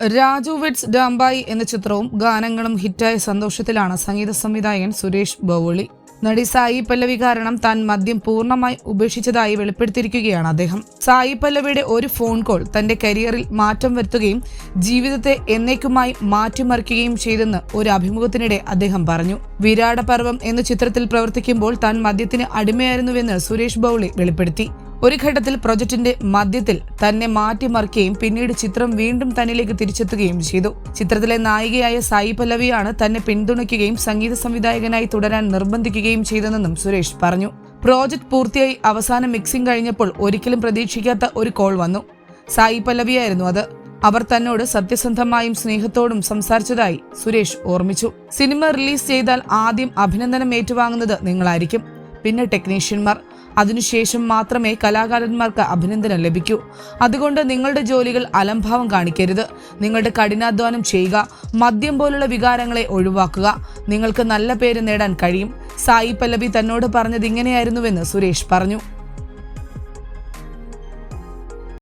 Raju weds ഡാംബായി എന്ന ചിത്രവും ഗാനങ്ങളും ഹിറ്റായ സന്തോഷത്തിലാണ് സംഗീത സംവിധായകൻ സുരേഷ് ബൗളി നടി സായി പല്ലവി കാരണം താൻ മദ്യം പൂർണമായി ഉപേക്ഷിച്ചതായി വെളിപ്പെടുത്തിയിരിക്കുകയാണ് അദ്ദേഹം. സായി പല്ലവിയുടെ ഒരു ഫോൺ കോൾ തന്റെ കരിയറിൽ മാറ്റം വരുത്തുകയും ജീവിതത്തെ എന്നേക്കുമായി മാറ്റിമറിക്കുകയും ചെയ്തെന്ന് ഒരു അഭിമുഖത്തിനിടെ അദ്ദേഹം പറഞ്ഞു. വിരാട പർവം എന്ന ചിത്രത്തിൽ പ്രവർത്തിക്കുമ്പോൾ താൻ മദ്യത്തിന് അടിമയായിരുന്നുവെന്ന് സുരേഷ് ബൗളി വെളിപ്പെടുത്തി. ഒരു ഘട്ടത്തിൽ പ്രൊജക്ടിന്റെ മധ്യത്തിൽ തന്നെ മാറ്റിമറിക്കുകയും പിന്നീട് ചിത്രം വീണ്ടും തന്നിലേക്ക് തിരിച്ചെത്തുകയും ചെയ്തു. ചിത്രത്തിലെ നായികയായ സായി പല്ലവിയാണ് തന്നെ പിന്തുണയ്ക്കുകയും സംഗീത സംവിധായകനായി തുടരാൻ നിർബന്ധിക്കുകയും ചെയ്തതെന്നും സുരേഷ് പറഞ്ഞു. പ്രോജക്ട് പൂർത്തിയായി അവസാന മിക്സിംഗ് കഴിഞ്ഞപ്പോൾ ഒരിക്കലും പ്രതീക്ഷിക്കാത്ത ഒരു കോൾ വന്നു. സായി പല്ലവിയായിരുന്നു അത്. അവർ തന്നോട് സത്യസന്ധമായും സ്നേഹത്തോടും സംസാരിച്ചതായി സുരേഷ് ഓർമ്മിച്ചു. സിനിമ റിലീസ് ചെയ്താൽ ആദ്യം അഭിനന്ദനം ഏറ്റുവാങ്ങുന്നത് നിങ്ങളായിരിക്കും. പിന്നെ ടെക്നീഷ്യന്മാർ. അതിനുശേഷം മാത്രമേ കലാകാരന്മാർക്ക് അഭിനന്ദനം ലഭിക്കൂ. അതുകൊണ്ട് നിങ്ങളുടെ ജോലികൾ അലംഭാവം കാണിക്കരുത്. നിങ്ങളുടെ കഠിനാധ്വാനം ചെയ്യുക. മദ്യം പോലുള്ള വികാരങ്ങളെ ഒഴിവാക്കുക. നിങ്ങൾക്ക് നല്ല പേര് നേടാൻ കഴിയും. സായി പല്ലവി തന്നോട് പറഞ്ഞത് ഇങ്ങനെയായിരുന്നുവെന്ന് സുരേഷ് പറഞ്ഞു.